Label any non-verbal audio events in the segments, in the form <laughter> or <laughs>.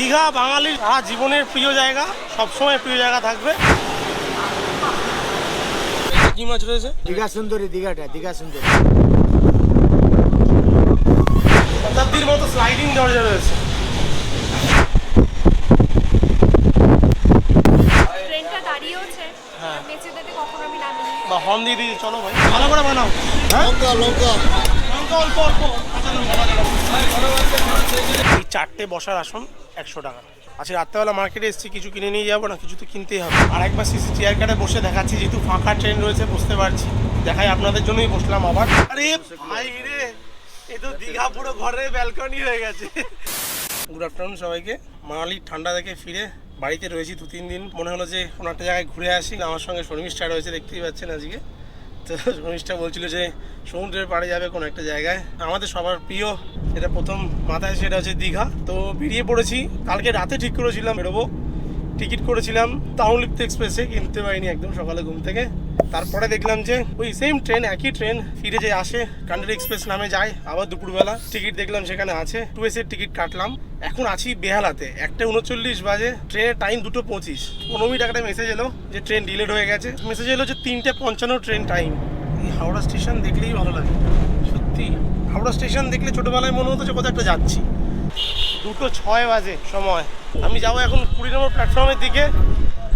দীঘা বাঙালির সারা জীবনের প্রিয় জায়গা সবসময় প্রিয় জায়গা থাকবে। কি মাছ রয়েছে? দীঘা সুন্দরী দীঘাটা দীঘা সুন্দরী। শতাব্দীর মতো স্লাইডিং দরজা রয়েছে। হ্যাঁ। বা হর্ন দিয়ে দিয়ে চলো ভাই। ভালো করে বানাও। লঙ্কা লঙ্কা। লঙ্কা অল্প অল্প। এই চারটে বসার আসন একশো টাকা। আচ্ছা রাত্রেবেলা মার্কেটে এসেছি, কিছু কিনে নিয়ে যাব না, কিছু তো কিনতেই হবে। আর একবার সিসি চেয়ার কাটে বসে দেখাচ্ছি, যেহেতু ফাঁকা ট্রেন রয়েছে, বসতে পারছি। দেখাই আপনাদের জন্যই বসলাম আবার। আরে ভাই রে, এ তো দীঘা পুরো ঘরের ব্যালকনি হয়ে গেছে। গুড আফটারনুন সবাইকে। মানালির ঠান্ডা দেখে ফিরে বাড়িতে রয়েছি দু তিন দিন। মনে হলো যে কোনো একটা জায়গায় ঘুরে আসি। আমার সঙ্গে শর্মিষ্ঠা রয়েছে, দেখতেই পাচ্ছেন আজকে। তো শর্মিষ্ঠা বলছিল যে সমুদ্রের পাড়ে যাবে কোনো একটা জায়গায়। আমাদের সবার প্রিয় যেটা প্রথম মাথায় সেটা হচ্ছে দীঘা। তো বেরিয়ে পড়েছি। কালকে রাতে ঠিক করেছিলাম বেরোবো। টিকিট করেছিলাম তাহলিপ্ত এক্সপ্রেসে, কিনতে পারিনি একদম সকালে ঘুম থেকে। তারপরে দেখলাম যে ওই সেম ট্রেন একই ট্রেন ফিরে যে আসে কান্ডারি এক্সপ্রেস নামে যায়, আবার দুপুরবেলা। টিকিট দেখলাম সেখানে আছে। টু এসের টিকিট কাটলাম। এখন আছি বেহালাতে। একটা উনচল্লিশ বাজে ট্রেনের টাইম দুটো পঁচিশ। পনেরো মিনিট একটা মেসেজ এলো যে ট্রেন ডিলেড হয়ে গেছে। মেসেজ এলো যে তিনটে পঞ্চান্ন ট্রেন টাইম এই হাওড়া স্টেশন দেখলেই ভালো লাগে। সত্যি, হাওড়া স্টেশন দেখলে ছোটোবেলায় মনে হতো যে কোথাও একটা যাচ্ছি। দুটো ছয় বাজে সময়। আমি যাব এখন কুড়ি নম্বর প্ল্যাটফর্মের দিকে।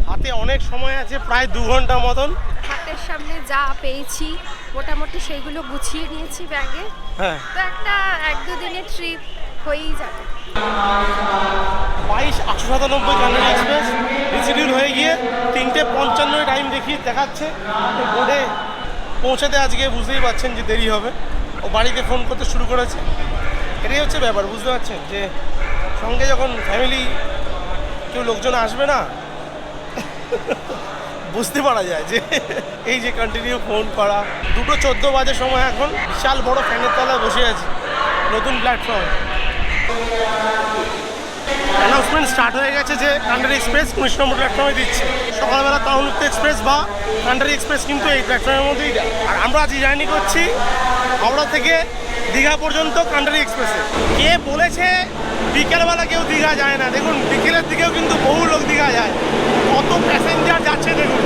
হাতে অনেক সময় আছে প্রায় দু ঘণ্টা মতন। হাতের সামনে যা পেয়েছি মোটামুটি সেইগুলো গুছিয়ে নিয়েছি ব্যাগে। হ্যাঁ। তো একটা এক দু দিনের ট্রিপ হয়েই যাবে। বাইশ আটশো সাতানব্বই কান্নাডা এক্সপ্রেস রিসিডিউল হয়ে গিয়ে তিনটে পঞ্চান্ন টাইম দেখিয়ে দেখাচ্ছে। বোর্ডে পৌঁছাতে আজকে বুঝতেই পারছেন যে দেরি হবে। ও বাড়িতে ফোন করতে শুরু করেছে। এটাই হচ্ছে ব্যাপার বুঝতে পারছেন? যে সঙ্গে যখন ফ্যামিলি কেউ লোকজন আসবে না বুঝতে পারা যায় যে এই যে কন্টিনিউ ফোন করা। দুটো চোদ্দ বাজে সময় এখন, বিশাল বড় ফ্যানের তলায় বসে আছি, নতুন প্ল্যাটফর্ম অ্যানাউন্সমেন্ট স্টার্ট হয়ে গেছে যে কান্ডারি এক্সপ্রেস উনিশ নম্বর প্ল্যাটফর্মে দিচ্ছে। সকালবেলা তাহলুক্ত এক্সপ্রেস বা কান্ডারি এক্সপ্রেস কিন্তু এই প্ল্যাটফর্মের মধ্যেই দেয়। আর আমরা আজ জার্নি করছি হাওড়া থেকে দীঘা পর্যন্ত কান্ডারি এক্সপ্রেসে কে বলেছে বিকেলবেলা কেউ দীঘা যায় না। দেখুন বিকেলের দিকেও কিন্তু বহু লোক দীঘা যায়। কত প্যাসেঞ্জার যাচ্ছে দেখুন।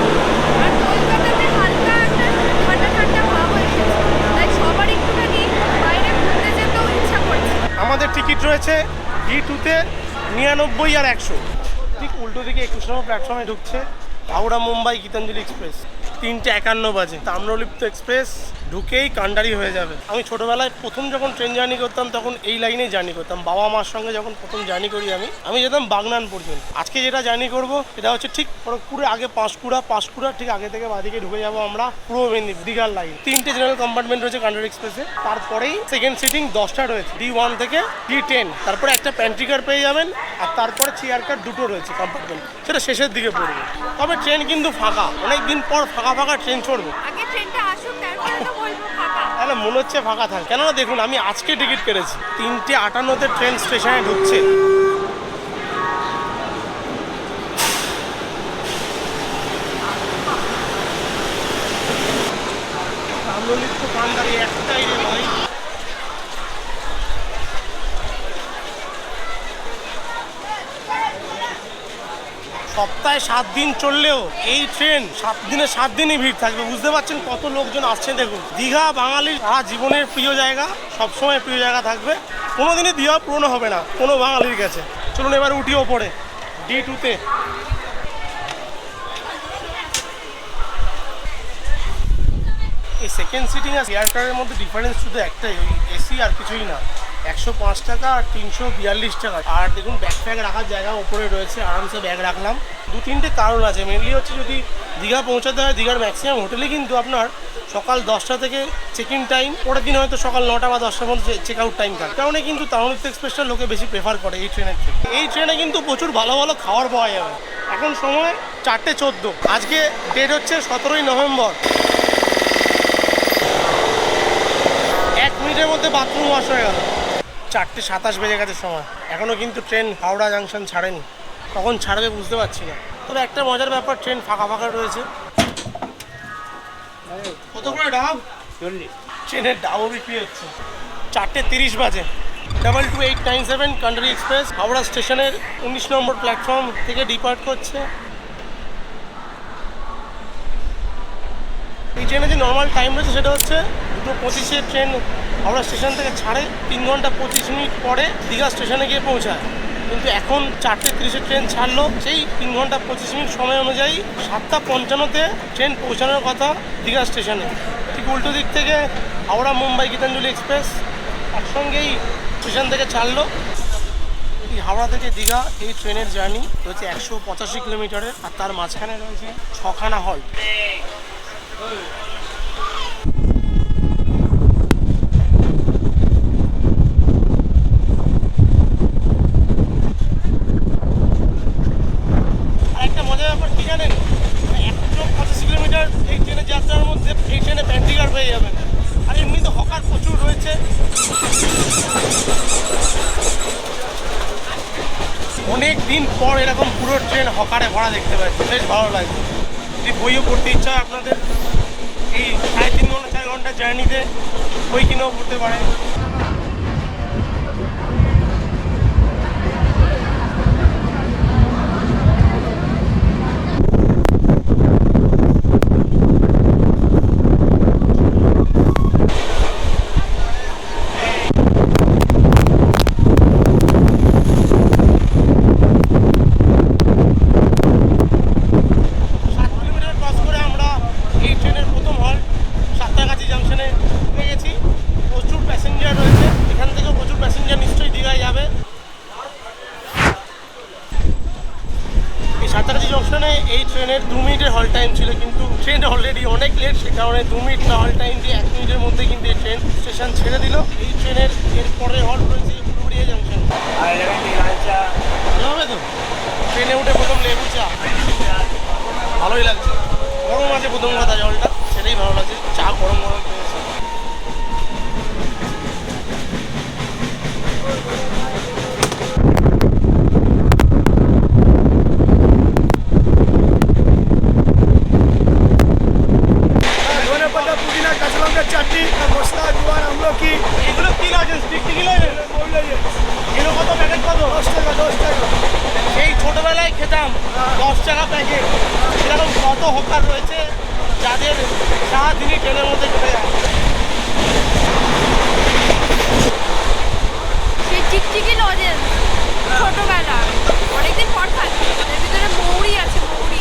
আমাদের টিকিট রয়েছে ডি টুতে নিরানব্বই আর একশো। ঠিক উল্টো দিকে একুশ নম্বর প্ল্যাটফর্মে ঢুকছে হাওড়া মুম্বাই গীতাঞ্জলি এক্সপ্রেস। তিনটে একান্ন বাজে। তাম্রলিপ্ত এক্সপ্রেস ঢুকেই কান্ডারি হয়ে যাবে। আমি ছোটোবেলায় প্রথম যখন ট্রেন জার্নি করতাম, তখন এই লাইনেই জার্নি করতাম। বাবা মার সঙ্গে যখন প্রথম জার্নি করি আমি আমি যেতাম বাগনান পর্যন্ত। আজকে যেটা জার্নি করব এটা হচ্ছে ঠিক খড়গপুরে আগে পাঁশকুড়া পাঁশকুড়া ঠিক আগে থেকে বাদিকে ঢুকে যাব আমরা পূর্ব মেদিনীপুর, দীঘার লাইন তিনটে জেনারেল কম্পার্টমেন্ট রয়েছে কান্ডারি এক্সপ্রেসে তারপরেই সেকেন্ড সিটিং দশটা রয়েছে ডি ওয়ান থেকে ডি টেন তারপরে একটা প্যান্ট্রি কার পেয়ে যাবেন, আর তারপরে চেয়ার কার দুটো রয়েছে কম্পার্টমেন্ট সেটা শেষের দিকে পড়বে। তবে ট্রেন কিন্তু ফাঁকা অনেক দিন পর ফাঁকা ফাঁকা ট্রেন ছড়বে আগে ট্রেনটা আসুক, তারপরে তাহলে মনে হচ্ছে ফাঁকা থাকে। কেননা দেখুন, আমি আজকে টিকিট কেটেছি। তিনটে আটান্নতে ট্রেন স্টেশনে ঢুকছে তাম্রলিপ্ত কান্ডারি একটাই রে ভাই সপ্তাহে সাত দিন চললেও এই ট্রেন সাত দিনে সাত দিনই ভিড় থাকবে। বুঝতে পারছেন কত লোকজন আসছে দেখুন। দীঘা বাঙালির সারা জীবনের প্রিয় জায়গা, সবসময় প্রিয় জায়গা থাকবে। কোনো দিনই দীঘা পুরনো হবে না, কোনো বাঙালির কাছে। চলুন এবার উঠি ওপরে ডি টুতে এই সেকেন্ড সিটিং আর এয়ার কারের মধ্যে ডিফারেন্স শুধু একটাই, ওই এসি আর কিছুই না। একশো পাঁচ টাকা আর তিনশো বিয়াল্লিশ টাকা। আর দেখুন ব্যাগ ফ্যাগ রাখার জায়গা ওপরে রয়েছে, আরামসে ব্যাগ রাখলাম। দু তিনটে কারণ আছে। মেনলি হচ্ছে যদি দীঘা পৌঁছাতে হয়, দীঘার ম্যাক্সিমাম হোটেলে কিন্তু আপনার সকাল দশটা থেকে চেক ইন টাইম পরের দিন হয়তো সকাল নটা বা দশটার মধ্যে চেক আউট টাইম থাকে। কারণে কিন্তু তামিলিপ্ত এক্সপ্রেসটা লোকে বেশি প্রেফার করে এই ট্রেনের এই ট্রেনে কিন্তু প্রচুর ভালো ভালো খাবার পাওয়া যাবে। এখন সময় চারটে চোদ্দ। আজকে ডেট হচ্ছে সতেরোই নভেম্বর। এক মিনিটের মধ্যে বাথরুম ওয়াশ হয়ে গেল। চারটে সাতাশ বেজে গেছে সময়। এখনও কিন্তু ট্রেন হাওড়া জাংশন ছাড়েনি। কখন ছাড়বে বুঝতে পারছি না। তবে একটা মজার ব্যাপার ট্রেন ফাঁকা ফাঁকা রয়েছে। কত করে ডাব ট্রেনের ডাবও বিক্রি হচ্ছে। চারটে তিরিশ বাজে। Double two eight nine seven country express Howrah স্টেশনের উনিশ নম্বর প্ল্যাটফর্ম থেকে ডিপার্ট করছে। এই ট্রেনে যে নর্মাল টাইম রয়েছে সেটা হচ্ছে দুটো পঁচিশের ট্রেন হাওড়া স্টেশন থেকে ছাড়ে, তিন ঘণ্টা পঁচিশ মিনিট পরে দীঘা স্টেশনে গিয়ে পৌঁছায়। কিন্তু এখন চারটে তিরিশের ট্রেন ছাড়লো, সেই তিন ঘণ্টা পঁচিশ মিনিট সময় অনুযায়ী সাতটা পঞ্চান্নতে ট্রেন পৌঁছানোর কথা দীঘা স্টেশনে। ঠিক উল্টো দিক থেকে হাওড়া মুম্বাই গীতাঞ্জলি এক্সপ্রেস একসঙ্গেই স্টেশন থেকে ছাড়লো। হাওড়া থেকে দীঘা এই ট্রেনের জার্নি রয়েছে একশো পঁচাশি কিলোমিটারের আর তার মাঝখানে রয়েছে ছখানা হল্ট আর একটা মজার ব্যাপার কি জানেন? একশো পঁচাশি কিলোমিটার এই ট্রেনের যাত্রার মধ্যে এই ট্রেনে প্যান্টিগার পেয়ে যাবেন। আর এমনি তো হকার প্রচুর রয়েছে। অনেক দিন পর এরকম পুরো ট্রেন হকারে ভরা দেখতে পাচ্ছি। বেশ ভালো লাগছে যদি বইও পড়তে ইচ্ছা হয় আপনাদের, এই সাড়ে তিন ঘণ্টা, চার ঘণ্টা জার্নিতে বই কিনেও পড়তে পারেন সাত কিলোমিটার ক্রস করে আমরা এই ট্রেনের প্রথম হল সাতটাগাছি জাংশনে ঢুকে গেছি প্রচুর প্যাসেঞ্জার রয়েছে এখান থেকেও প্রচুর প্যাসেঞ্জার নিশ্চয়ই দীঘায় যাবে এই সাতটাগাছি জংশনে এই ট্রেনের দু মিনিটের হল টাইম ছিল কিন্তু ট্রেন অলরেডি অনেক লেট সে কারণে দু মিনিট না হল টাইম দিয়ে এক মিনিটের মধ্যে কিন্তু ট্রেন স্টেশন ছেড়ে দিল। এই ট্রেনের এরপরে হল রয়েছে উলুবেড়িয়া জাংশন তো? ট্রেনে উঠে প্রথম লেবু চা। ভালোই লাগছে। গরম আছে প্রথম কথা জলটা, সেটাই ভালো লাগছে। চা গরম গরম পেয়েছে ধনে পাতা পুদিনা কাঁচা লঙ্কার চাটনি আর মশলা জোয়ার আমলকি এগুলো কি লাইসেন্স বিক্রি কি লাইসেন্স এগুলো কত প্যাকেট কত দশ টাকা দশ টাকা সেই খেতাম দশ টাকা প্যাকেট এরকম কত হকার রয়েছে যাদের সারাদিনই ট্রেনের মধ্যে কেটে যায়। সেই চিকচিকি লজেন্স ছোটবেলা। অনেকদিন পর খাচ্ছি এর ভিতরে মৌরি আছে মৌরি।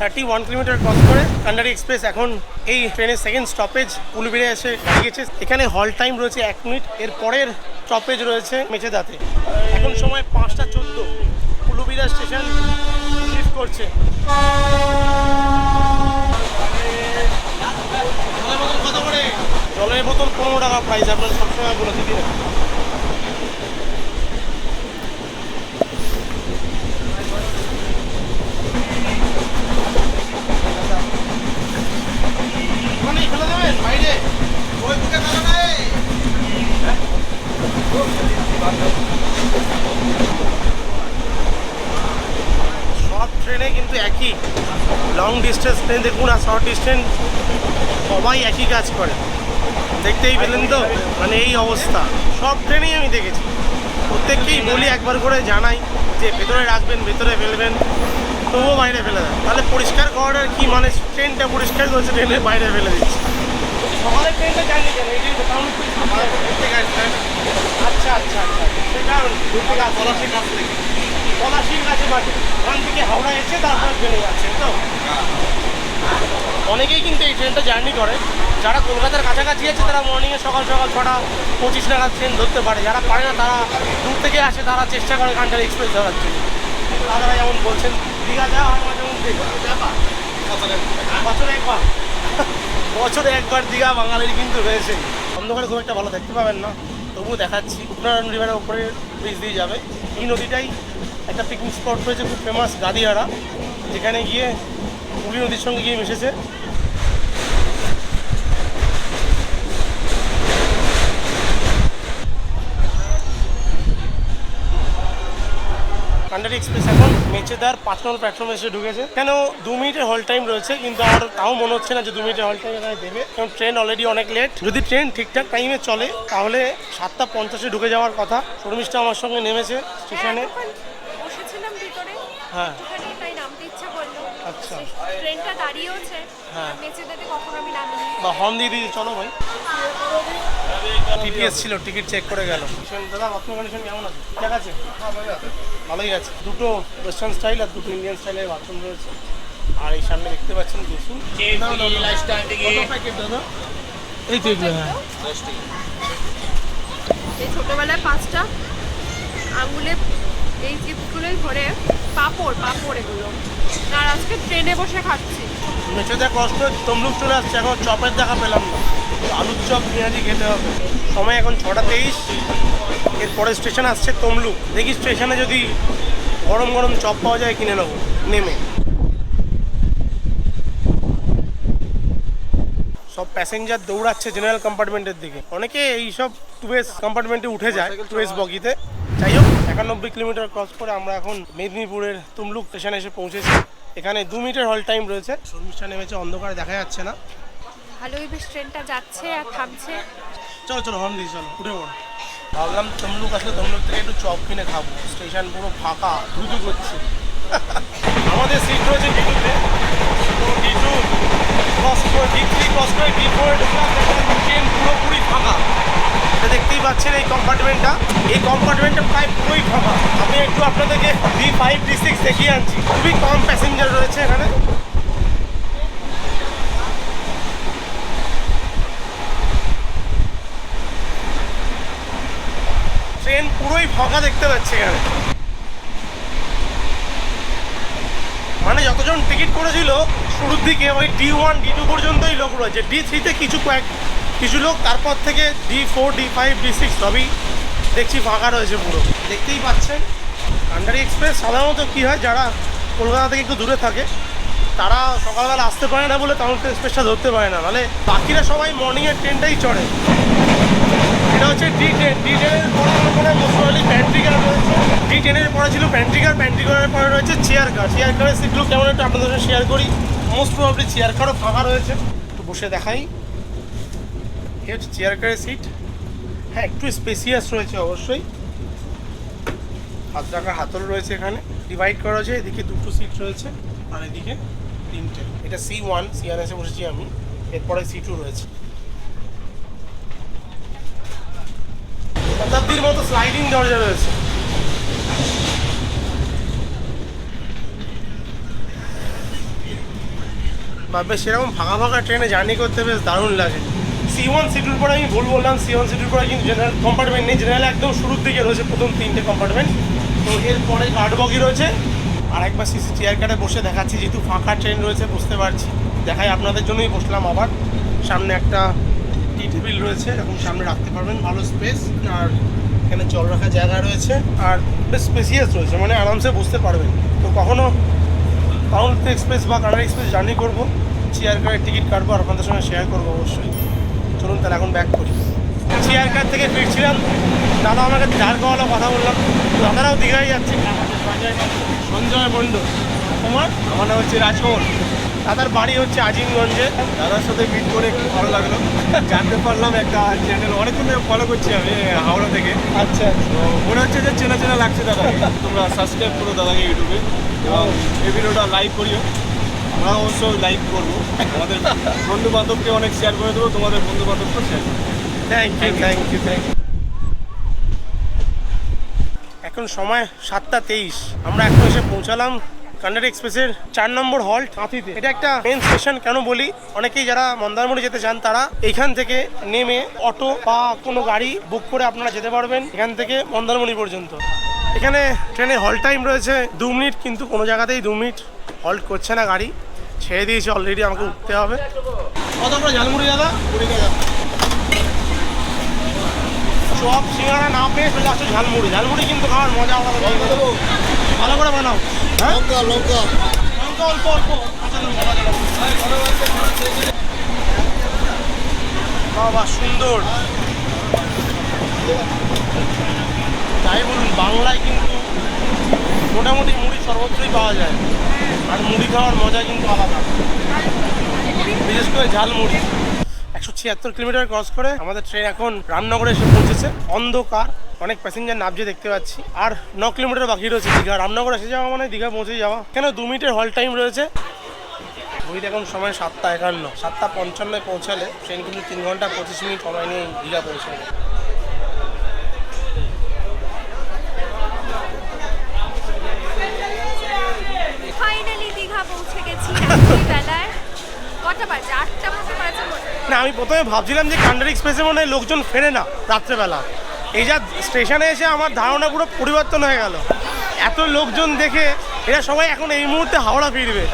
থার্টি ওয়ান কিলোমিটার ক্রস করে কান্ডারি এক্সপ্রেস এখন এই ট্রেনের সেকেন্ড স্টপেজ উলুবেড়ে এসে দাঁড়িয়েছে। এখানে হল টাইম রয়েছে এক মিনিট এর পরের স্টপেজ রয়েছে মেচেদাতে। এখন সময় পাঁচটা চোদ্দ। উলুবিরা স্টেশন লিফট করছে। জলের বোতল পনেরো টাকা প্রাইস আপনার সবসময় বলে দিদি ওখানেই ফেলে দেবেন বাইরে ওই বুকে ফেলে দেয় সব ট্রেনে কিন্তু একই। লং ডিস্টেন্স ট্রেন দেখুন আর শর্ট ডিস্টেন্স সবাই একই কাজ করে। দেখতেই পেলেন তো? মানে এই অবস্থা। সব ট্রেনেই আমি দেখেছি। প্রত্যেককেই বলি একবার করে জানাই যে ভেতরে রাখবেন, ভেতরে ফেলবেন, তবুও বাইরে ফেলে দেন। তাহলে পরিষ্কার করার কি? মানে ট্রেনটা পরিষ্কার করছে ট্রেনের বাইরে ফেলে দিচ্ছে। সকালের ট্রেনটা কেন এই যে টাউন আচ্ছা আচ্ছা আচ্ছা। সে কারণ পলাশির কাছ থেকে পলাশির কাছে বাড়ি ওখান থেকে হাওড়া এসে তারপর ট্রেনে যাচ্ছে তো। অনেকেই কিন্তু এই ট্রেনটা জার্নি করে। যারা কলকাতার কাছাকাছি আছে তারা মর্নিংয়ে সকাল সকাল ছটা পঁচিশ নাগাদ ট্রেন ধরতে পারে। যারা পারে না তারা দূর থেকে আসে তারা চেষ্টা করে কান্টার এক্সপ্রেস ধরার জন্য। দাদারা যেমন বলছেন দীঘা যাওয়া হয় মাঝে মধ্যে। বছরে একবার। বছরে একবার দীঘা বাঙালির কিন্তু রয়েছে অন্ধকারে খুব একটা ভালো দেখতে পাবেন না, তবুও দেখাচ্ছি। উপনারায়ণ রিভারের ওপরে ব্রিজ দিয়ে যাবে। এই নদীটাই একটা পিকনিক স্পট রয়েছে, খুব ফেমাস গাদিয়ারা, যেখানে গিয়ে হুগলি নদীর সঙ্গে গিয়ে মিশেছে। কান্ডারি এক্সপ্রেস এখন মেচেদার পাঁচ নম্বর প্ল্যাটফর্মে এসে ঢুকেছে। কেন দু মিনিটের হল টাইম রয়েছে কিন্তু আর তাও মনে হচ্ছে না যে দু মিনিটের হল টাইম এখানে দেবে। কারণ ট্রেন অলরেডি অনেক লেট যদি ট্রেন ঠিকঠাক টাইমে চলে তাহলে সাতটা পঞ্চাশে ঢুকে যাওয়ার কথা। শর্মিষ্ঠা আমার সঙ্গে নেমেছে স্টেশনে। হ্যাঁ, হ্যাঁ। আচ্ছা। ট্রেনটা দাঁড়িয়েওছে। হ্যাঁ। মেচেদাতে কখন আমি নামিনি। বা হর্ন দিয়ে দিয়ে চলো ভাই। টিপিএস ছিল টিকিট চেক করে গেল। দাদা বাথরুম কন্ডিশন কেমন আছে? ঠিক আছে? ভালোই আছে। দুটো ওয়েস্টার্ন স্টাইল আর দুটো ইন্ডিয়ান স্টাইলের বাথরুম রয়েছে। আর এই সামনে দেখতে পাচ্ছেন দাদা এই তো হ্যাঁ। ছোটবেলায় পাঁচটা আঙুলে এই চিপসগুলোই ধরে পাপড় পাপড় এগুলো। আর আজকে ট্রেনে বসে খাচ্ছি। মেচেতে কষ্ট তমলুক চলে আসছে এখন চপের দেখা পেলাম না। আলুর চপ পেঁয়াজি খেতে হবে। সময় এখন ছটা তেইশ এরপরে স্টেশন আসছে তমলুক। দেখি স্টেশনে যদি গরম গরম চপ পাওয়া যায় কিনে নেব নেমে। সব প্যাসেঞ্জার দৌড়াচ্ছে জেনারেল কম্পার্টমেন্টের দিকে। অনেকে এই সব টুয়েস কম্পার্টমেন্টে উঠে যায় টুয়েস বগিতে। যাই হোক একানব্বই কিলোমিটার ক্রস করে আমরা এখন মেদিনীপুরের তমলুক স্টেশনে এসে পৌঁছেছি। এখানে দু মিনিটের হল টাইম রয়েছে। শর্মিষ্ঠা নেমেছে অন্ধকারে দেখা যাচ্ছে না। ভালোই বেশ ট্রেনটা যাচ্ছে আর থামছে। চলো চলো হর্ন দিই চলো উঠে পড়ো। ভাবলাম তমলুক আসলে তমলুক থেকে একটু চপ কিনে খাব। স্টেশন পুরো ফাঁকা ধুধু করছে। আমাদের সিট রয়েছে ডিটুতে তো ডিটু ক্রস করে ডি থ্রি ক্রস করে ডি ফোরে ঢুকলাম ট্রেন পুরোপুরি ফাঁকা। দেখতেই পাচ্ছেন এই কম্পার্টমেন্টটা এই কম্পার্টমেন্টটা প্রায় পুরোই ফাঁকা আমি একটু আপনাদেরকে ডি ফাইভ ডি সিক্স দেখিয়ে আনছি। খুবই কম প্যাসেঞ্জার রয়েছে এখানে। ট্রেন পুরোই ফাঁকা দেখতে পাচ্ছি এখানে। মানে যতজন টিকিট করেছিল, শুরুর দিকে ওই ডি ওয়ান ডি টু পর্যন্তই লোক রয়েছে। ডি থ্রিতে কিছু কয়েক, কিছু লোক, তারপর থেকে D four D five D six সবই দেখছি ফাঁকা রয়েছে পুরো। দেখতেই পাচ্ছেন? আন্ডারি এক্সপ্রেস সাধারণত কী হয়, যারা কলকাতা থেকে একটু দূরে থাকে, তারা সকালবেলা আসতে পারে না বলে তামিল এক্সপ্রেসটা ধরতে পারে না। মানে বাকিরা সবাই মর্নিংয়ের ট্রেনটাই চড়ে। এটা হচ্ছে ডি টেন ডি ট্রেনের পরে মনে মোস্টলি প্যান্ট্রিকার রয়েছে। ডি টেনের পরে ছিল প্যান্ট্রিকার প্যান্ট্রিকারের পরে রয়েছে চেয়ার কার চেয়ার কারের সিটগুলো কেমন একটু আপনাদের সাথে শেয়ার করি। মোস্ট প্রবলি চেয়ার কারও ফাঁকা রয়েছে। একটু বসে দেখাই। হচ্ছে চেয়ার কারের সিট হ্যাঁ একটু স্পেসিয়াস রয়েছে অবশ্যই। হাত রাখার হাতল রয়েছে এখানে। ডিভাইড করা হয়েছে, এদিকে দুটো সিট রয়েছে আর এদিকে তিনটে। এটা সি ওয়ান সি ওয়ান এসে বসেছি আমি। এরপরে সি টু রয়েছে। শতাব্দীর মতো স্লাইডিং দরজা রয়েছে। বা বেশ সেরকম ফাঁকা ফাঁকা ট্রেনে জার্নি করতে বেশ দারুণ লাগে। সি ওয়ান সিটুর পরে আমি ভুল বললাম। সি ওয়ান সিটুর পরে কিন্তু জেনারেল কম্পার্টমেন্ট নেই। জেনারেল একদম শুরুর দিকে রয়েছে প্রথম তিনটে কম্পার্টমেন্ট তো এরপরে গার্ড বগি রয়েছে। আর একবার সিসি চেয়ার কাটে বসে দেখাচ্ছি, যেহেতু ফাঁকা ট্রেন রয়েছে বুঝতে পারছি। দেখাই আপনাদের জন্যই বসলাম আবার। সামনে একটা টি টেবিল রয়েছে এরকম সামনে রাখতে পারবেন, ভালো স্পেস আর এখানে জল রাখার জায়গা রয়েছে, আর বেশ স্পেসিয়াস রয়েছে মানে আরামসে বসতে পারবেন। তো কখনো টাউন এক্সপ্রেস বা কানাডা এক্সপ্রেস জার্নি করব চেয়ার কারের টিকিট কাটবো, আর আপনাদের সঙ্গে শেয়ার করব অবশ্যই। চলুন তাহলে এখন ব্যাক করি। চেয়ার কার থেকে ফিরছিলাম দাদা আমাকে দাঁড় করালো কথা বললাম দাদারাও দীঘায় যাচ্ছে। সঞ্জয় মণ্ডল। তোমার? আমার নাম হচ্ছে রাজকমল দাদার বাড়ি হচ্ছে আজিমগঞ্জে। দাদার সাথে মিট করে খুব ভালো লাগল। জানতে পারলাম একটা চ্যানেল অনেকদিন ফলো করছি আমি হাওড়া থেকে। আচ্ছা। তো মনে হচ্ছে যে চেনা চেনা লাগছে দাদা। তোমরা সাবস্ক্রাইব করো দাদাকে ইউটিউবে এবং এই ভিডিওটা লাইক করিও। আমরা অবশ্যই লাইক করব। আমাদের বন্ধু বান্ধবকে অনেক শেয়ার করে দেবো তোমাদের বন্ধু বান্ধবকেও শেয়ার করব thank you thank you thank you এখন সময় সাতটা তেইশ। আমরা এখন এসে পৌঁছালাম কান্ডারি এক্সপ্রেসের চার নম্বর হল্ট। হাতিতে এটা একটা মেন স্টেশন কেন বলি? অনেকেই যারা মন্দারমণি যেতে চান তারা এখান থেকে নেমে অটো বা কোনো গাড়ি বুক করে আপনারা যেতে পারবেন এখান থেকে মন্দারমণি পর্যন্ত। এখানে ট্রেনে হল টাইম রয়েছে দু মিনিট কিন্তু কোনো জায়গাতেই দু মিনিট হল্ট করছে না গাড়ি। ছেড়ে দিয়েছে অলরেডি আমাকে উঠতে হবে। কত করে ঝালমুড়ি দাদা? কুড়ি টাকা। চপ সিঙ্গারা না পেয়ে চলে আসছে ঝালমুড়ি। ঝালমুড়ি কিন্তু খাওয়ার মজা আলাদা ভালো করে বানাও। হ্যাঁ? লঙ্কা লঙ্কা। লঙ্কা অল্প অল্প। লঙ্কা। বাবা সুন্দর। যাই বলুন বাংলায় কিন্তু মোটামুটি মুড়ি সর্বত্রই পাওয়া যায়। আর মুড়ি খাওয়ার মজা কিন্তু আলাদা। বিশেষ করে ঝাল মুড়ি একশো ছিয়াত্তর কিলোমিটার ক্রস করে আমাদের ট্রেন এখন রামনগরে এসে পৌঁছেছে। অন্ধকার, অনেক প্যাসেঞ্জার নামছে দেখতে পাচ্ছি। আর ন কিলোমিটার বাকি রয়েছে দীঘা। রামনগর এসে যাওয়া মানে দীঘা পৌঁছে যাওয়া। কেন দু মিনিটের হল টাইম রয়েছে? ঘড়িতে এখন সময় সাতটা একান্ন। সাতটা পঞ্চান্ন পৌঁছালে ট্রেন কিন্তু তিন ঘণ্টা পঁচিশ মিনিট সময় নিয়ে দীঘা পৌঁছাবে পৌঁছে গেছি না, আমি প্রথমে ভাবছিলাম যে কান্ডার এক্সপ্রেসে মনে হয় লোকজন ফেরে না রাত্রেবেলা। এই যা স্টেশনে এসে আমার ধারণা পুরো পরিবর্তন হয়ে গেল। এত লোকজন দেখে এরা সবাই এখন এই মুহূর্তে হাওড়া ফিরবে।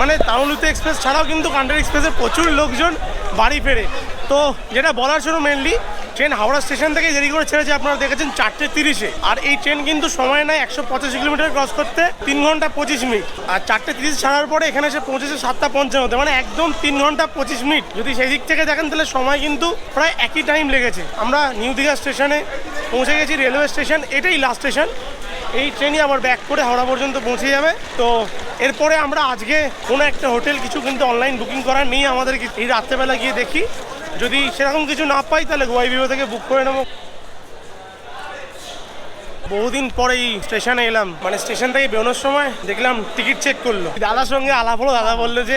মানে তারুলিত এক্সপ্রেস ছাড়াও কিন্তু কান্ডার এক্সপ্রেসে প্রচুর লোকজন বাড়ি ফেরে। তো যেটা বলার ছিল মেনলি ট্রেন হাওড়া স্টেশন থেকে দেরি করে ছেড়েছে, আপনারা দেখেছেন চারটে তিরিশে। আর এই ট্রেন কিন্তু সময় নেয় একশো পঁচাশি কিলোমিটার ক্রস করতে তিন ঘণ্টা পঁচিশ মিনিট। আর চারটে তিরিশ ছাড়ার পরে এখানে এসে পৌঁছেছে সাতটা পঞ্চান্নতে মানে একদম তিন ঘণ্টা পঁচিশ মিনিট। যদি সেই দিক থেকে দেখেন, তাহলে সময় কিন্তু প্রায় একই টাইম লেগেছে। আমরা নিউ দীঘা স্টেশনে পৌঁছে গেছি রেলওয়ে স্টেশন এটাই লাস্ট স্টেশন এই ট্রেনই আবার ব্যাক করে হাওড়া পর্যন্ত পৌঁছে যাবে। তো এরপরে আমরা আজকে কোনো একটা হোটেল কিছু কিন্তু অনলাইন বুকিং করার নেই আমাদের এই রাত্রেবেলা গিয়ে দেখি। যদি সেরকম কিছু না পাই, তাহলে গোয়াই ভিভো থেকে বুক করে নেব। বহুদিন পরে এই স্টেশনে এলাম। মানে স্টেশন থেকে বেরোনোর সময় দেখলাম টিকিট চেক করল। দাদার সঙ্গে আলাপ হলো, দাদা বলল যে,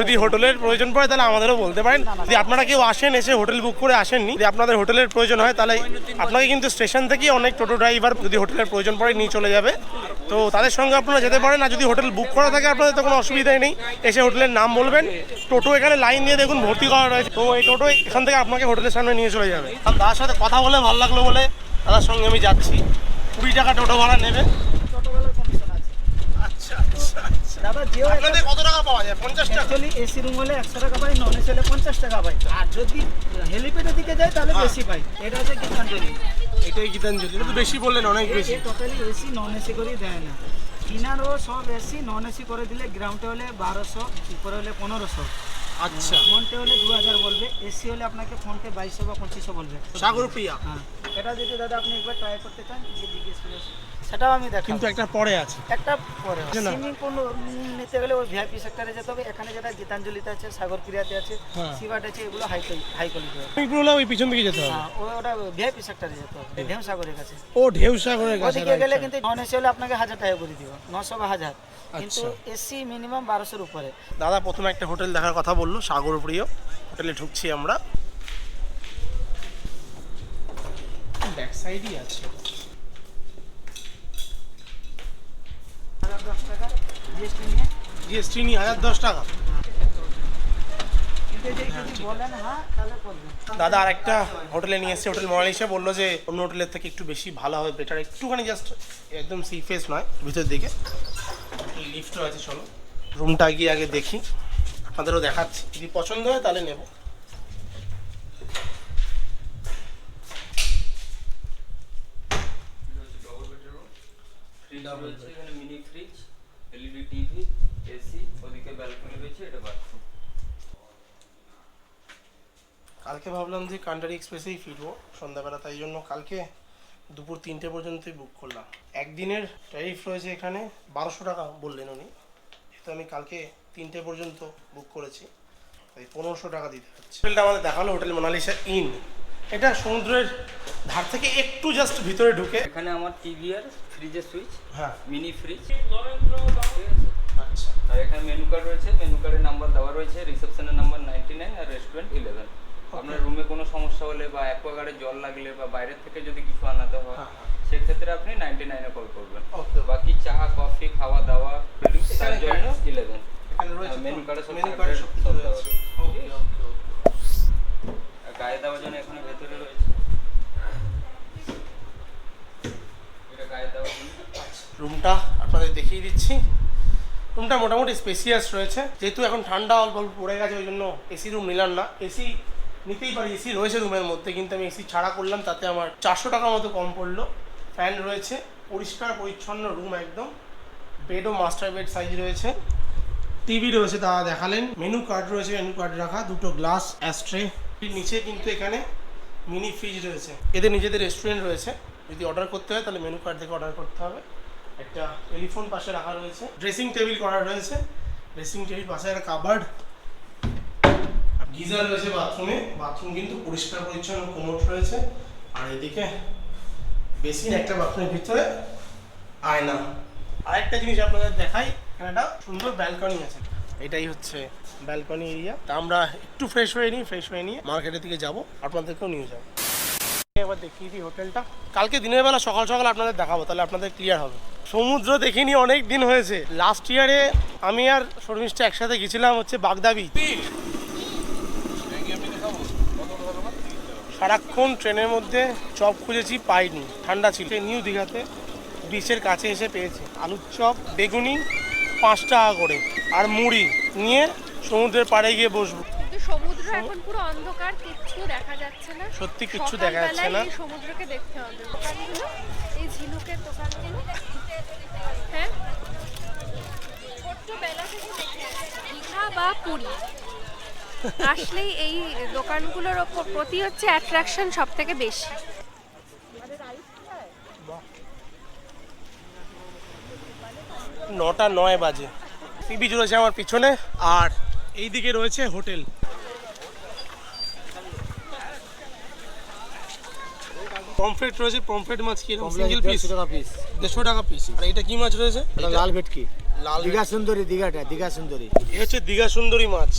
যদি হোটেলের প্রয়োজন পড়ে, তাহলে আমাদেরও বলতে পারেন। যদি আপনারা কেউ আসেন, এসে হোটেল বুক করে আসেননি, যদি আপনাদের হোটেলের প্রয়োজন হয়, তাহলে আপনাকে কিন্তু স্টেশন থেকেই অনেক টোটো ড্রাইভার যদি হোটেলের প্রয়োজন পড়ে নিয়ে চলে যাবে। তো তাদের সঙ্গে আপনারা যেতে পারেন আর যদি হোটেল বুক করা থাকে আপনাদের তো কোনো অসুবিধাই নেই। এসে হোটেলের নাম বলবেন। টোটো এখানে লাইন দিয়ে দেখুন ভর্তি করা রয়েছে। তো এই টোটো এখান থেকে আপনাকে হোটেলের সামনে নিয়ে চলে যাবে। আর দাদার সাথে কথা বলে ভালো লাগল বলে দাদার সঙ্গে আমি যাচ্ছি। কুড়ি টাকা টোটো ভাড়া নেবে। ছোটবেলার কমিশন আছে। আচ্ছা আচ্ছা আচ্ছা। কত টাকা পাওয়া যায়? পঞ্চাশ টাকা? এসি রুম হলে একশো টাকা পাই নন এসি হলে পঞ্চাশ টাকা পাই। আর যদি হেলিপ্যাডের দিকে যায় তাহলে বেশি পাই। এটা হচ্ছে গীতাঞ্জলি। এটাই গীতাঞ্জলি এটা তো বেশি বললেন অনেক বেশি। টোটালি এসি নন এসি করে দেয় না। কিনারও সব এসি নন এসি করে দিলে গ্রাউন্ডে হলে বারোশো উপরে হলে পনেরোশো। আচ্ছা। ফোনটে হলে দু হাজার বলবে এসি হলে আপনাকে ফোনটে বাইশশো বা পঁচিশশো বলবে। সাগর প্রিয়া হ্যাঁ। এটা যদি দাদা আপনি একবার ট্রাই করতে চান জিজ্ঞেস করে সেটাও আমি দেখাবো। কিন্তু একটা পরে আছে। একটা পরে। সুইমিং পুল নিতে গেলে ওই ভিআইপি সেক্টরে যেতে হবে। এখানে যেটা গীতাঞ্জলিতে আছে সাগর ক্রিয়াতে আছে হ্যাঁ। সিভাট আছে এগুলো high high quality swimming pool ওই পিছন দিকে যেতে হবে। হ্যাঁ ও ওটা ভিআইপি সেক্টরে যেতে হবে ঢেউ সাগরের কাছে। ও ঢেউ সাগরের কাছে ওদিকে গেলে কিন্তু নন এসি হলে আপনাকে হাজার টাকা করে দিব নশো বা হাজার। কিন্তু আচ্ছা। এসি মিনিমাম বারোশোর উপরে। দাদা প্রথমে একটা হোটেল দেখার কথা বলল সাগর প্রিয়। হোটেলে ঢুকছি আমরা। ব্যাক সাইডই আছে হাজার দশ টাকা জিএসটি নিয়ে হাজার দশ টাকা। হ্যাঁ তাহলে করবেন। দাদা আর একটা হোটেলে নিয়ে এসেছে হোটেল মোয়ালিশে বলল যে অন্য হোটেলের থেকে একটু বেশি ভালো হবে বেটার একটুখানি জাস্ট একদম সি ফেস নয় ভিতর দিকে। লিফটও আছে চলো। রুমটা গিয়ে আগে দেখি আপনাদেরও দেখাচ্ছি। যদি পছন্দ হয় তাহলে নেব। ফ্রিজ রয়েছে এখানে mini fridge LED, TV, AC, ওদিকে ব্যালকনি রয়েছে, এটা বাথরুম কালকে ভাবলাম যে কান্ডারি এক্সপ্রেসেই ফিরবো সন্ধ্যাবেলা, তাই জন্য কালকে দুপুর তিনটে পর্যন্তই বুক করলাম। একদিনের ট্যারিফ রয়েছে এখানে বারোশো টাকা বললেন উনি। যেহেতু আমি কালকে তিনটে পর্যন্ত বুক করেছি, তাই পনেরোশো টাকা দিতে হচ্ছে। হোটেলটা আমাদের দেখাল হোটেল মোনালিসা ইন এটা সমুদ্রের ধার থেকে একটু জাস্ট ভিতরে ঢুকে। এখানে আমার টিভি আর ফ্রিজের সুইচ হ্যাঁ। মিনি ফ্রিজ আচ্ছা। আর এখানে মেনু কার্ড রয়েছে মেনু কার্ডের নাম্বার দেওয়া রয়েছে রিসেপশনের নাম্বার নাইনটি নাইন আর রেস্টুরেন্ট ইলেভেন আপনার রুমে কোনো সমস্যা হলে বা অ্যাকোয়াগার্ডে জল লাগলে বা বাইরের থেকে যদি কিছু আনাতে হয় হ্যাঁ, হ্যাঁ। সেক্ষেত্রে আপনি নাইনটি নাইনে কল করবেন। বাকি চা কফি খাওয়া দাওয়া তার জন্য ইলেভেন মেনু কার্ডে সব মেনু কার্ডে সব সব দেওয়া রয়েছে রয়েছে। ওকে ওকে ওকে আর জন্য রুমটা আপনাদের দেখিয়ে দিচ্ছি। রুমটা মোটামুটি স্পেসিয়াস রয়েছে। যেহেতু এখন ঠান্ডা, অল্প অল্প পড়ে গেছে, ওই জন্য এসি রুম নিলাম না। এসি নিতেই পারি এসি রয়েছে রুমের মধ্যে, কিন্তু আমি এসি ছাড়া করলাম, তাতে আমার চারশো টাকা মতো কম পড়ল। ফ্যান রয়েছে, পরিষ্কার, পরিচ্ছন্ন রুম একদম। বেডও মাস্টার বেড সাইজ রয়েছে। টিভি রয়েছে তা দেখালেন। মেনু কার্ড রয়েছে মেনু কার্ড রাখা, দুটো গ্লাস অ্যাস্ট্রে নিচে কিন্তু এখানে মিনি ফ্রিজ রয়েছে। এদের নিজেদের রেস্টুরেন্ট রয়েছে। যদি অর্ডার করতে হয়, তাহলে মেনু কার্ড থেকে অর্ডার করতে হবে। একটা টেলিফোন পাশে রাখা রয়েছে। ড্রেসিং টেবিল করা রয়েছে। ড্রেসিং টেবিল পাশে একটা কাবার্ড গিজার রয়েছে বাথরুমে বাথরুম কিন্তু পরিষ্কার, পরিচ্ছন্ন কোমোট রয়েছে। আর এদিকে বেসিন একটা বাথরুমের ভিতরে। আয়না। আরেকটা জিনিস আপনাদের দেখাই। এখানে একটা সুন্দর ব্যালকনি আছে। এটাই হচ্ছে ব্যালকনি এরিয়া তা আমরা একটু ফ্রেশ হয়ে নিই ফ্রেশ হয়ে নিয়ে মার্কেটের দিকে যাব, আপনাদেরকেও নিয়ে যাব। এবার দেখিয়ে দিই হোটেলটা কালকে দিনের বেলা সকাল সকাল আপনাদের দেখাবো, তাহলে আপনাদের ক্লিয়ার হবে। সমুদ্র দেখিনি, অনেক দিন হয়েছে। লাস্ট ইয়ারে আমি আর শর্মিষ্ঠা একসাথে গেছিলাম হচ্ছে বাগদা বিচ সারাক্ষণ ট্রেনের মধ্যে চপ খুঁজেছি, পাইনি। ঠান্ডা ছিল। নিউ দীঘাতে বিচের কাছে এসে পেয়েছি। আলুর চপ, বেগুনি পাঁচ টাকা করে। আর মুড়ি নিয়ে সমুদ্রের পাড়ে গিয়ে বসবো। কিন্তু সমুদ্র এখন পুরো অন্ধকার কিচ্ছু দেখা যাচ্ছে না। সত্যি কিচ্ছু দেখা যাচ্ছে না। এই সমুদ্রকে দেখতে হবে। দোকানগুলো এই ঝিনুকের দোকানগুলো। হ্যাঁ? ছোট্টবেলা থেকে দেখে দীঘা বা পুরী। আসলেই এই দোকানগুলোর ওপর প্রতি হচ্ছে অ্যাট্রাকশন সব থেকে বেশি। নটা নয় বাজে। বিচ রয়েছে আমার পিছনে? আর এই দিকে রয়েছে হোটেল। পমফ্রেট রয়েছে পমফ্রেট মাছ কি সিঙ্গেল পিস টাকা পিস দেড়শো টাকা পিস আর এটা কি মাছ রয়েছে? লাল ভেটকি। লাল দীঘা সুন্দরী দীঘাটা দীঘা সুন্দরী। এ হচ্ছে দীঘা সুন্দরী মাছ।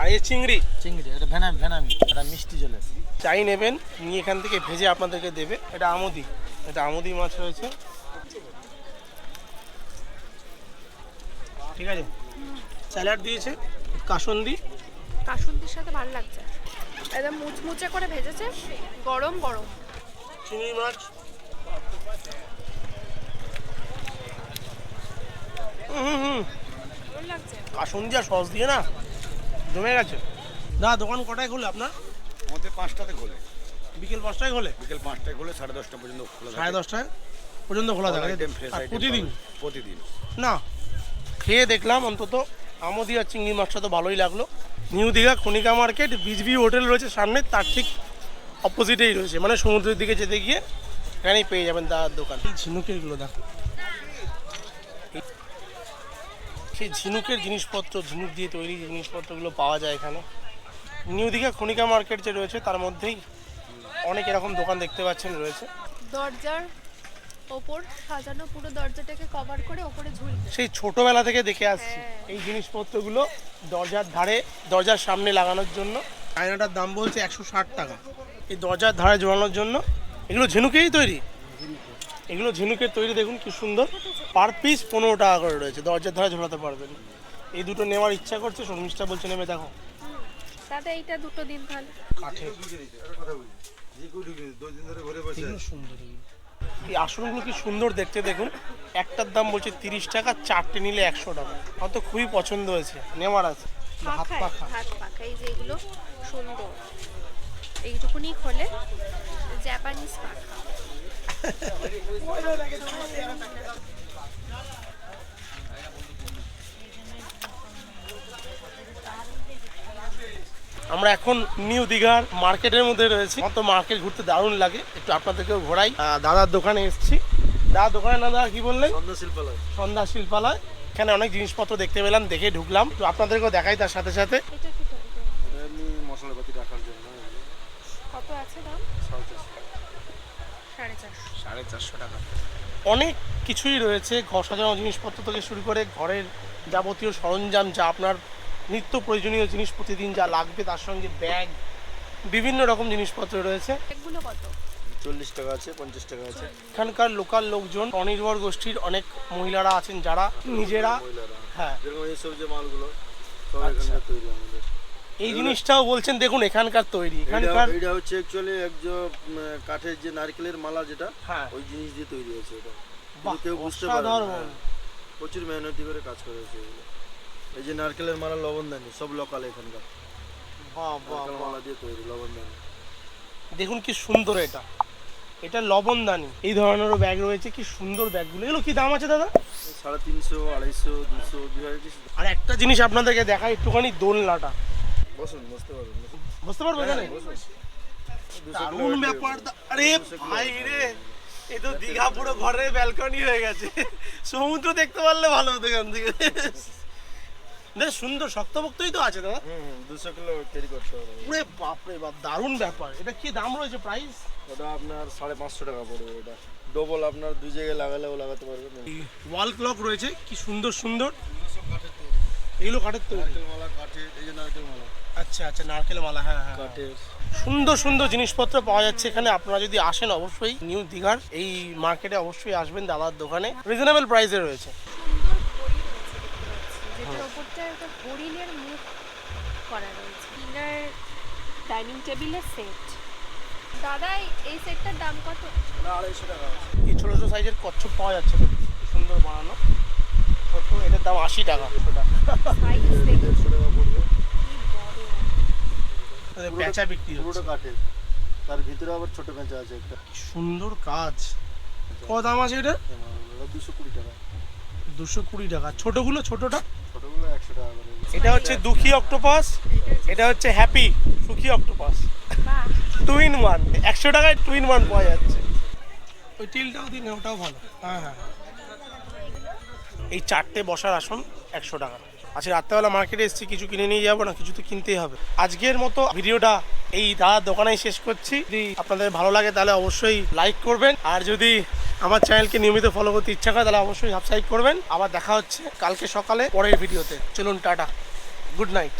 আর এই চিংড়ি? চিংড়ি এটা ভেনামি ভেনামি এটা মিষ্টি জলে। চাই নেবেন নিয়ে এখান থেকে ভেজে আপনাদেরকে দেবে। এটা আমুদি এটা আমুদি মাছ রয়েছে। ঠিক আছে? স্যালাড দিয়েছে কাসন্দি। কাসুন্দির সাথে ভালো লাগছে। একদম মুচমুচে করে ভেজেছে গরম গরম। চিংড়ি মাছ। হুম হুম হুম। ভালো লাগছে। কাসন্দি আর সস দিয়ে না জমে গেছে। না দোকান কটায় খোলে আপনার? আমাদের পাঁচটাতে খোলে। বিকেল পাঁচটায় খোলে? বিকেল পাঁচটায় খোলে সাড়ে দশটা পর্যন্ত খোলা সাড়ে দশটায় পর্যন্ত খোলা থাকে। প্রতিদিন? প্রতিদিন। না খেয়ে দেখলাম অন্তত। আমদি আর চিংড়ি মাছটা তো ভালোই লাগল। নিউ দীঘা খনিকা মার্কেট, বিজবি হোটেল রয়েছে সামনে, তার ঠিক অপোজিটেই রয়েছে। মানে সমুদ্রের দিকে যেতে গিয়ে এখানেই পেয়ে যাবেন দাদার দোকান। এই ঝিনুকেরগুলো দেখো। সেই ঝিনুকের জিনিসপত্র, ঝিনুক দিয়ে তৈরি জিনিসপত্রগুলো পাওয়া যায় এখানে। নিউ দীঘা খনিকা মার্কেট যে রয়েছে, তার মধ্যেই অনেক এরকম দোকান দেখতে পাচ্ছেন রয়েছে। দরজার ওপর সাজানো পুরো দরজাটাকে কভার করে ওপরে ঝুল সেই ছোটবেলা থেকে দেখে আসছি হ্যাঁ। এই জিনিসপত্রগুলো দরজার ধারে দরজার সামনে লাগানোর জন্য। আয়নাটার দাম বলছে একশো ষাট টাকা। এই দরজার ধারে জোড়ানোর জন্য। এগুলো ঝিনুকেই তৈরি? এগুলো ঝিনুকের তৈরি দেখুন কি সুন্দর। পার পিস পনেরো টাকা করে রয়েছে। দরজার ধারে ঝোলাতে পারবেন। এই দুটো নেওয়ার ইচ্ছা করছে শর্মিষ্ঠা বলছে নেমে দেখো। তাতে এইটা দুটো দিন তাহলে। কাঠে সুন্দর। এই আসনগুলো কি সুন্দর দেখতে দেখুন। একটার দাম বলছে তিরিশ টাকা চারটে নিলে একশো টাকা। আমার তো খুবই পছন্দ হয়েছে নেওয়ার আছে। হাত পাখা। হাত পাখা এই যে এগুলো সুন্দর। এইটুকুনি খোলে জাপানিজ পাখা। <laughs> আমরা এখন নিউ দীঘার মার্কেটের মধ্যে রয়েছি। তো মার্কেট ঘুরতে দারুণ লাগে। একটু আপনাদেরকেও ঘোরাই। দাদার দোকানে এসেছি। দাদার দোকানে না দাদা কি বললেন? সন্ধ্যা শিল্পালয়। সন্ধ্যা শিল্পালয়। এখানে অনেক জিনিসপত্র দেখতে পেলাম দেখে ঢুকলাম। একটু আপনাদেরকেও দেখাই তার সাথে সাথে। মশলাপাতি রাখার জন্য। কত আছে দাম? সাড়ে চারশো। সাড়ে চারশো টাকা। অনেক কিছুই রয়েছে। ঘর সাজানো জিনিসপত্র থেকে শুরু করে ঘরের যাবতীয় সরঞ্জাম যা আপনার নিত্য প্রয়োজনীয় জিনিস প্রতিদিন যা লাগবে তার সঙ্গে ব্যাগ বিভিন্ন রকম জিনিসপত্র রয়েছে। এগুলো কত? চল্লিশ টাকা আছে পঞ্চাশ টাকা আছে। এখানকার লোকাল লোকজন স্বনির্ভর গোষ্ঠীর অনেক মহিলারা আছেন যারা নিজেরা হ্যাঁ। এইসব যে মালগুলো সব আচ্ছা। এই জিনিসটাও বলছেন দেখুন এখানকার তৈরি। এখানকার এটা হচ্ছে অ্যাকচুয়ালি একজন কাঠের যে নারকেলের মালা যেটা হ্যাঁ। ওই জিনিস দিয়ে তৈরি হয়েছে এটা। কেউ বুঝতে পারে। হ্যাঁ। প্রচুর মেহনতি করে কাজ করেছে এগুলো। এই যে নারকেলের মালা লবণদানি সব লোকাল এখানকার। বাহ, বাহ, নারকেল মালা দিয়ে তৈরি লবণদানি দেখুন কি সুন্দর এটা। এটা লবণদানি এই ধরনেরও ব্যাগ রয়েছে কি সুন্দর ব্যাগগুলো এগুলো কি দাম আছে দাদা? সাড়ে তিনশো আড়াইশো দুশো আর একটা জিনিস আপনাদেরকে দেখাই একটুখানি দোলনাটা। বসুন বসতে পারবেন বসুন। বুঝতে পারব এখানে? দারুণ ব্যাপার আরে ভাই রে এই তো দীঘা পুরো ঘরের ব্যালকনি হয়ে গেছে। সমুদ্র দেখতে পারলে ভালো হতো এখান থেকে। বেশ সুন্দর শক্তভক্তই তো আছে দাদা। দুশো কিলো ক্যারি করতে হবে। পুরে বাপরে বাপ দারুণ ব্যাপার। এটা কি দাম রয়েছে প্রাইস ওটা আপনার সাড়ে পাঁচশো টাকা পড়বে এটা। ডবল আপনার দুই জায়গায় লাগালেও লাগাতে পারবেন ওয়াল ক্লক রয়েছে কি সুন্দর সুন্দর। এগুলো কাঠের নারকেল মালা কাঠের এই যে নারকেল মালা আচ্ছা আচ্ছা নারকেল মালা হ্যাঁ হ্যাঁ। কাঠের। সুন্দর সুন্দর জিনিসপত্র পাওয়া যাচ্ছে এখানে। আপনারা যদি আসেন অবশ্যই নিউ দীঘার এই মার্কেটে অবশ্যই আসবেন দাদার দোকানে। রিজনেবল প্রাইসে রয়েছে। পাচ্ছি যেটার ওপরটা একটা হরিণের মুখ করা রয়েছে। ডিনার ডাইনিং টেবিলের সেট। দাদা এই- সেটটার দাম কত? আড়াইশো টাকা এই ছোটো ছোটো সাইজের কচ্ছপ পাওয়া যাচ্ছে কি সুন্দর বানানো। ছোট এটার দাম আশি টাকা। দেড়শো টাকা। পড়বে। পেঁচা বিক্রি পুরোটা কাঠের। তার ভিতরে আবার ছোট পেঁচা আছে একটা। সুন্দর কাজ। কত দাম আছে এটা? দুশো কুড়ি টাকা। দুশো কুড়ি টাকা। ছোটগুলো ছোটটা ছোটগুলো একশো টাকা করে এটা হচ্ছে দুঃখী অক্টোপাস এটা হচ্ছে হ্যাপি সুখী অক্টোপাস টু ইন ওয়ান একশো টাকায় টু ইন ওয়ান পাওয়া যাচ্ছে। ওই টিলটাও দিন ওটাও ভালো। হ্যাঁ হ্যাঁ। এই চারটে বসার আসন একশো টাকা। আচ্ছা রাত্রেবেলা মার্কেটে এসেছি, কিছু কিনে নিয়ে যাব না, কিছু তো কিনতেই হবে। আজকের মতো ভিডিওটা এই দাদার দোকানেই শেষ করছি। যদি আপনাদের ভালো লাগে তাহলে অবশ্যই লাইক করবেন। আর যদি আমার চ্যানেলকে নিয়মিত ফলো করতে ইচ্ছা করে, তাহলে অবশ্যই সাবস্ক্রাইব করবেন। আবার দেখা হচ্ছে কালকে সকালে পরের ভিডিওতে। চলুন, টাটা। Good night